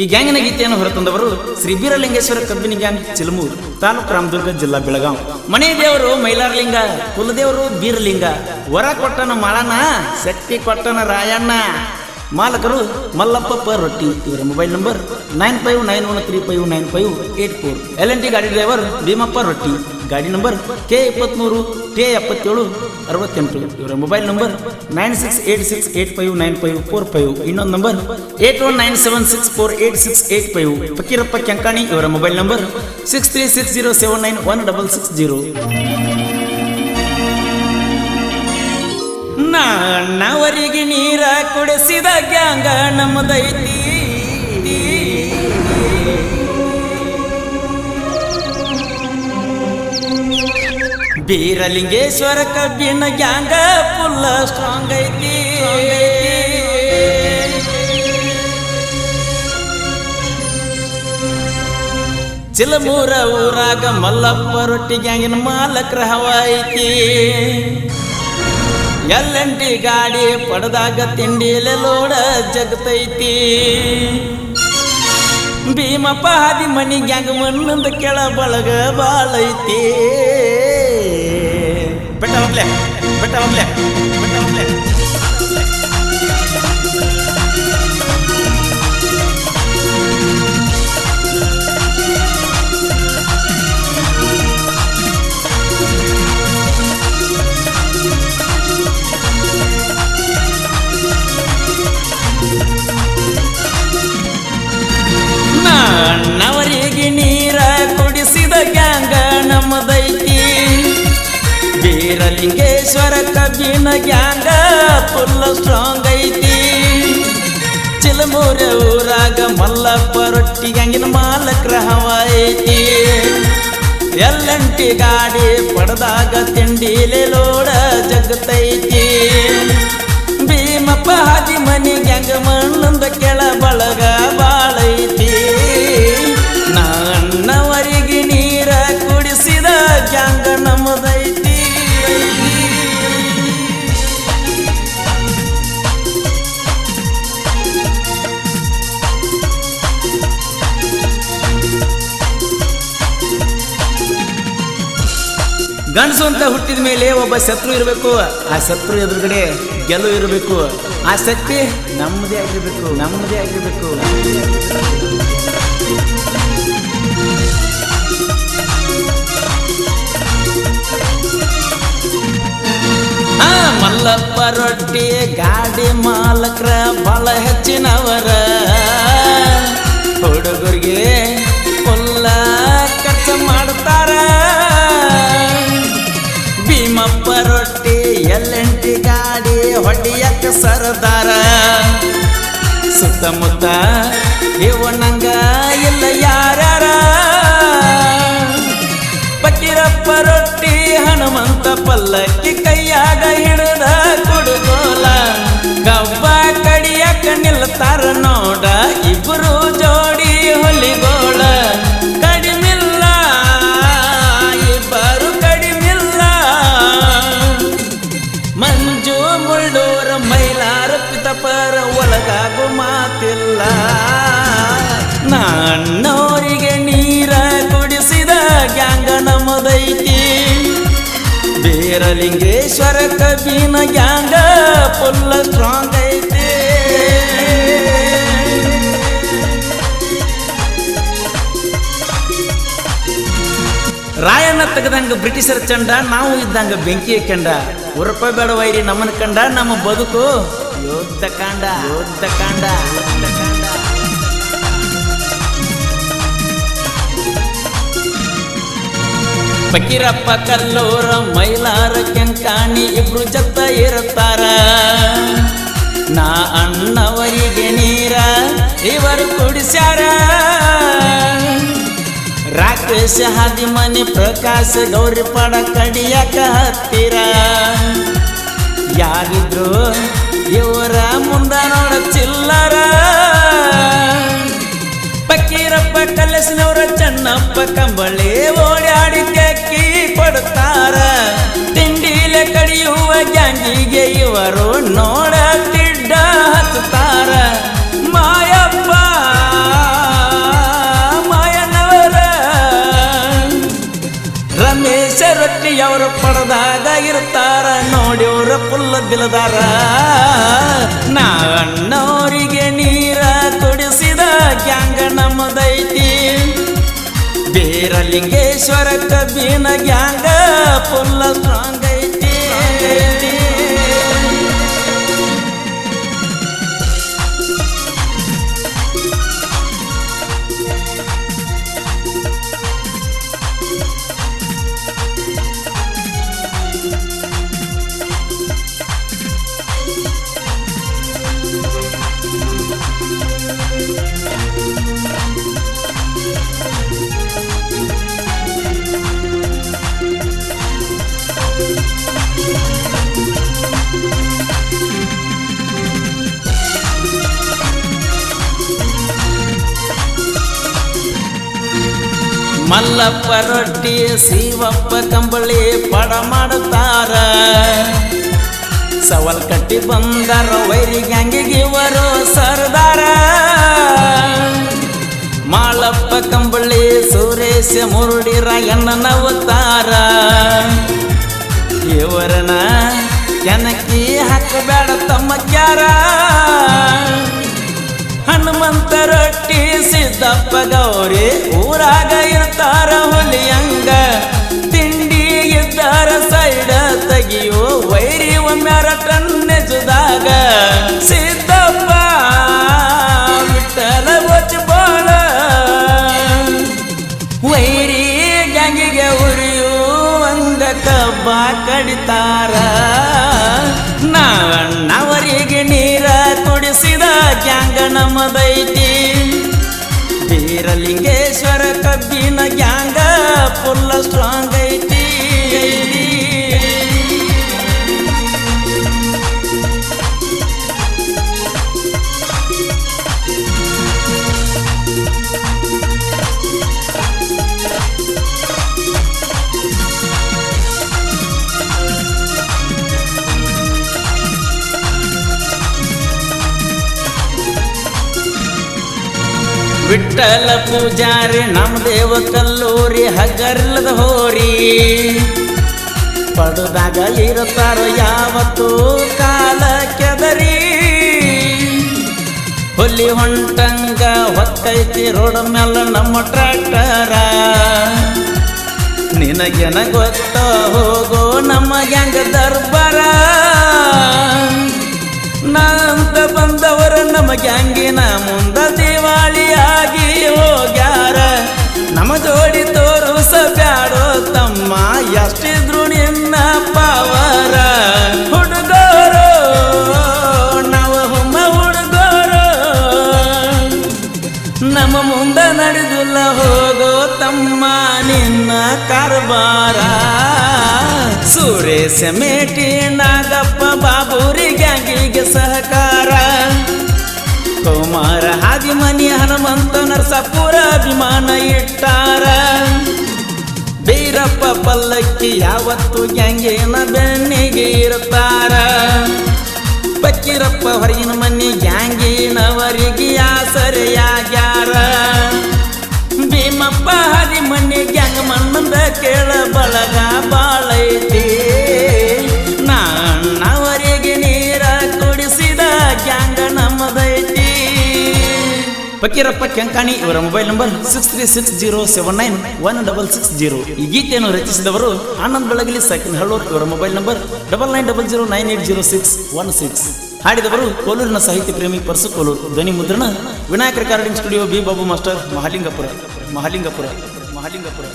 ಈ ಗ್ಯಾಂಗಿನ ಗೀತೆಯನ್ನು ಹೊರತಂದವರು ಶ್ರೀ ಬೀರಲಿಂಗೇಶ್ವರ ಕಬ್ಬಿನಿ ಗ್ಯಾಂಗ್, ಚಿಲಮೂರು ತಾಲೂಕು ರಾಮದುರ್ಗ ಜಿಲ್ಲಾ ಬೆಳಗಾಂ. ಮನೆ ದೇವರು ಮೈಲಾರಲಿಂಗ, ಕುಲದೇವರು ಬೀರಲಿಂಗ ವರ ಕೊಟ್ಟನ ಮಾಳಣ್ಣ ಶಕ್ತಿ ಕೊಟ್ಟನ ರಾಯಣ್ಣ. ಮಾಲಕರು ಮಲ್ಲಪ್ಪ ರೊಟ್ಟಿ, ಇವರ mobile number nine five nine one three five nine five eight four L N T ಗಾಡಿ ಡ್ರೈವರ್ ಭೀಮಪ್ಪ ರೊಟ್ಟಿ, ಗಾಡಿ ನಂಬರ್ ಕೆ ಇಪ್ಪತ್ತ್ಮೂರು ಕೆ ಎಪ್ಪತ್ತೇಳು, ಅರವತ್ತೆಂಟು. ಇವರ mobile number nine six eight six eight five nine five four five ಇನ್ನೊಂದು number eight one nine seven six four eight six eight five Fakirappa Kenkani, ಇವರ mobile number six three six zero seven nine one double six zero ನವರಿಗೆ ನೀರ ಕುಡಿಸಿದ ಗ್ಯಾಂಗ ನಮ್ಮದೈತಿ. ಬೀರಲಿಂಗೇಶ್ವರ ಕಬ್ಬಿನ ಗ್ಯಾಂಗ ಫುಲ್ಲ strong ಐತಿ. ಚಿಲಮೂರ ಊರಾಗ ಮಲ್ಲಪ್ಪ ರೊಟ್ಟಿ ಗ್ಯಾಂಗಿನ ಮಾಲಕ್ರ ಹವ ಐತಿ. ಎಲ್ಲಂಟಿ ಗಾಡಿ ಪಡೆದಾಗ ತಿಂಡಿಲೆ ಲೋಡ ಜಗತೈತಿ. ಭೀಮಪ್ಪ ಹಾದಿ ಮನಿ ಗ್ಯಾಂಗ್ ಮಣ್ಣಂದು ಕೆಳ ಬಳಗ ಬಾಳೈತಿ. ಬೆಟ್ಟ ಹೋಗ್ಲೆ ಬೆಟ್ಟ ಹೋಗ್ಲೆ. ನವರಿಗೆ ನೀರ ಕುಡಿಸಿದ ಗ್ಯಾಂಗ ನಮ್ಮದೈತಿ. ಬೀರಲಿಂಗೇಶ್ವರ ಕಬ್ಬಿನ ಗ್ಯಾಂಗ ಫುಲ್ಲು ಸ್ಟ್ರಾಂಗ್ ಐತಿ. ಚಿಲಮೂರ ಊರಾಗ ಮಲ್ಲಪ್ಪ ರೊಟ್ಟಿ ಗಂಗಿನ ಮಾಲಕ್ರ ಹವ ಐತಿ. ಎಲ್ಲಂಟಿ ಗಾಡಿ ಪಡೆದಾಗ ತಿಂಡಿಲೆ ಲೋಡ ಜಗತೈತಿ ಭೀಮಪ್ಪ ಹಾಗೆ ಮನಿ ಗ್ಯಾಂಗ ಮಣ್ಣಂದ ಕೆಳ ಬಳಗ ಬಾಳೈತಿ ಗಂಡಸು ಅಂತ ಹುಟ್ಟಿದ ಮೇಲೆ ಒಬ್ಬ ಶತ್ರು ಇರಬೇಕು. ಆ ಶತ್ರು ಎದುರುಗಡೆ ಗೆಲುವು ಇರಬೇಕು. ಆ ಶಕ್ತಿ ನಮ್ಮದೇ ಆಗಿರಬೇಕು ನಮ್ಮದೇ ಆಗಿರಬೇಕು. ಮಲ್ಲಪ್ಪ ರೊಟ್ಟಿ ಗಾಡಿ ಮಾಲಕ್ರ ಬಲ ಹೆಚ್ಚಿನವರ. ಹುಡುಗರಿಗೆ ಕೊಲ್ಲ ಖರ್ಚು ಮಾಡ್ತಾರ ಭೀಮಪ್ಪ ರೊಟ್ಟಿ ಎಲ್ಲೆಂಟಿ ಗಾಡಿ ಹೊಡಿಯಕ್ಕ ಸರದಾರ. ಸುತ್ತಮುತ್ತ ಇವನಂಗ ಇಲ್ಲ ಯಾರ ಪಕ್ಕಿರಪ್ಪ ರೊಟ್ಟಿ ಹನುಮಂತ ಪಲ್ಲಕ್ಕಿ ಕೈಯಾಗ ಹಿಡಿದ ಕುಡುಗೋಲ. ಕಬ್ಬ ಕಡಿಯಕ್ಕ ನಿಲ್ತಾರ ಬೀರಲಿಂಗೇಶ್ವರ ಕಬೀನ ಗ್ಯಾಂಗ ಫುಲ್ಲ ಸ್ಟ್ರಾಂಗ್ ಐತೆ. ರಾಯಣ್ಣ ತೆಗೆದಂಗ ಬ್ರಿಟಿಷರ ಚಂಡ, ನಾವು ಇದ್ದಂಗ ಬೆಂಕಿ ಕಂಡ. ಉರಪ ಬೇಡ ವೈರಿ ನಮ್ಮನ ಕಂಡ, ನಮ್ಮ ಬದುಕು ಯೋಧ ಕಾಂಡ ಯೋಧ ಕಾಂಡ. ಫಕೀರಪ್ಪ ಕಲ್ಲೂರ, ಮೈಲಾರ ಕೆಂಕಾಣಿ ಇಬ್ರು ಜತ್ತ ಇರುತ್ತಾರ. ನಾ ಅಣ್ಣವರಿಗೆ ನೀರ, ಇವರು ಕುಡಿಸ್ಯಾರ. ರಾಕೇಶ ಹಾದಿಮನಿ ಪ್ರಕಾಶ ಗೌರಿ ಪಡ ಕಡಿಯಕ ಹತ್ತಿರ. ಯಾರಿದ್ರು ಇವರ ಮುಂದ ನೋಡ ಚಿಲ್ಲರ. ಫಕೀರಪ್ಪ ಕಲಸಿನವರ ಚೆನ್ನಪ್ಪ ಕಂಬಳಿ ನೋಡ ತಿಡ್ಡ ಹತ್ತಾರ ಮಾಯಪ್ಪ. ಮಾಯನವರ. ರಮೇಶ ರೊಟ್ಟಿಯವರು ಇರ್ತಾರ ನೋಡ್ಯವ್ರ ಪುಲ್ಲ ಬಿಲದಾರ. ನಾವಣ್ಣವರಿಗೆ ನೀರ ಕೊಡಿಸಿದ ಗ್ಯಾಂಗ ನಮ್ಮದೈತಿ. ಬೇರಲಿಂಗೇಶ್ವರ ಕಬ್ಬಿನ ಗ್ಯಾಂಗ ಪುಲ್ಲ ಸ್ಟ್ರಾಂಗ್ ಮಲ್ಲಪ್ಪ ರೊಟ್ಟಿ, ಶಿವಪ್ಪ ಕಂಬಳಿ ಪಡ ಮಾಡುತ್ತಾರ. ಸವಲ್ ಕಟ್ಟಿ ಬಂದಾರ ವೈರಿ ಗ್ಯಾಂಗಿಗೆ ಇವರು ಸರ್ದಾರ. ಮಾಳಪ್ಪ ಕಂಬಳಿ, ಸುರೇಶ ಮುರುಡಿ ರಾಯಣ್ಣ ನವತಾರ ಇವರನ ಕೆನಕಿ ಹಾಕಬೇಡ ತಮ್ಮ ಕ್ಯಾರ ಹನುಮಂತ ರೊಟ್ಟಿ, ಸಿದ್ದಪ್ಪ ಗೌರಿ, ಊರಾಗ ಬೀರಲಿಂಗೇಶ್ವರ ಕಬ್ಬಿನ ಗ್ಯಾಂಗ ಫುಲ್ಲ ಸ್ಟ್ರಾಂಗ್ ಐತಿ ವಿಠಲ ಪೂಜಾರಿ ನಮ್ಮ ದೇವ ಕಲ್ಲೂರಿ ಹಗರ್ಲದ ಹೋರಿ. ಪಡದಾಗಲಿರುತ್ತಾರೋ ಯಾವತ್ತು ಕಾಲ ಕೆದರಿ. ಹುಲಿ ಹೊಂಟಂಗ ಹೊತ್ತೈತಿ ರೋಡ್ ಮೇಲೆ ನಮ್ಮ ಟ್ರ್ಯಾಕ್ಟರ. ನಿನಗೆನ ಗೊತ್ತ ಹೋಗೋ ನಮ್ಮ ಗ್ಯಾಂಗ ದರ್ಬಾರ? ಸುರೇಶ ಮೇಟಿ ನಾಗಪ್ಪ ಬಾಬೂರಿ ಗ್ಯಾಂಗಿಗೆ ಸಹಕಾರ. ಕುಮಾರ ಹಾದಿಮನಿ ಹನುಮಂತ ನರಸಪುರ ಅಭಿಮಾನ ಇಟ್ಟಾರ. ಬೀರಪ್ಪ ಪಲ್ಲಕ್ಕಿ ಯಾವತ್ತು ಗ್ಯಾಂಗೇನ ಬೆನ್ನಿಗೆ ಇರುತ್ತಾರ. ಬಕ್ಕಿರಪ್ಪ ಹೊರಗಿನ ಮನಿ ಗ್ಯಾಂಗಿನವರಿಗೆ ಆಸರೆಯಾಗ್ಯಾರ. ಭೀಮಪ್ಪ ಹರಿ ಗ್ಯಾಂಗ್ ಮಣ್ಣಂದ ಕೇಳ ಬಳಗ ನಾನವರಿಗೆ ನೀರ ಕೆಂಕಾಣಿ ಇವರ mobile number six three six zero seven nine one double six zero. ಈ ಗೀತೆಯನ್ನು ರಚಿಸಿದವರು ಆನಂದ್ ಬೆಳಗಲಿ ಸಾಕಿನ ಹಳ್ಳೂರ್ ಇವರ mobile number double nine double zero nine eight zero six one six. ಹಾಡಿದವರು ಕೋಲೂರಿನ ಸಾಹಿತ್ಯ ಪ್ರೇಮಿ ಪರ್ಸು ಕೋಲೂರು, ಧ್ವನಿ ಮುದ್ರಣ Vinayaka recording studio B Babu master, Mahalingapura Mahalingapura Mahalingapura.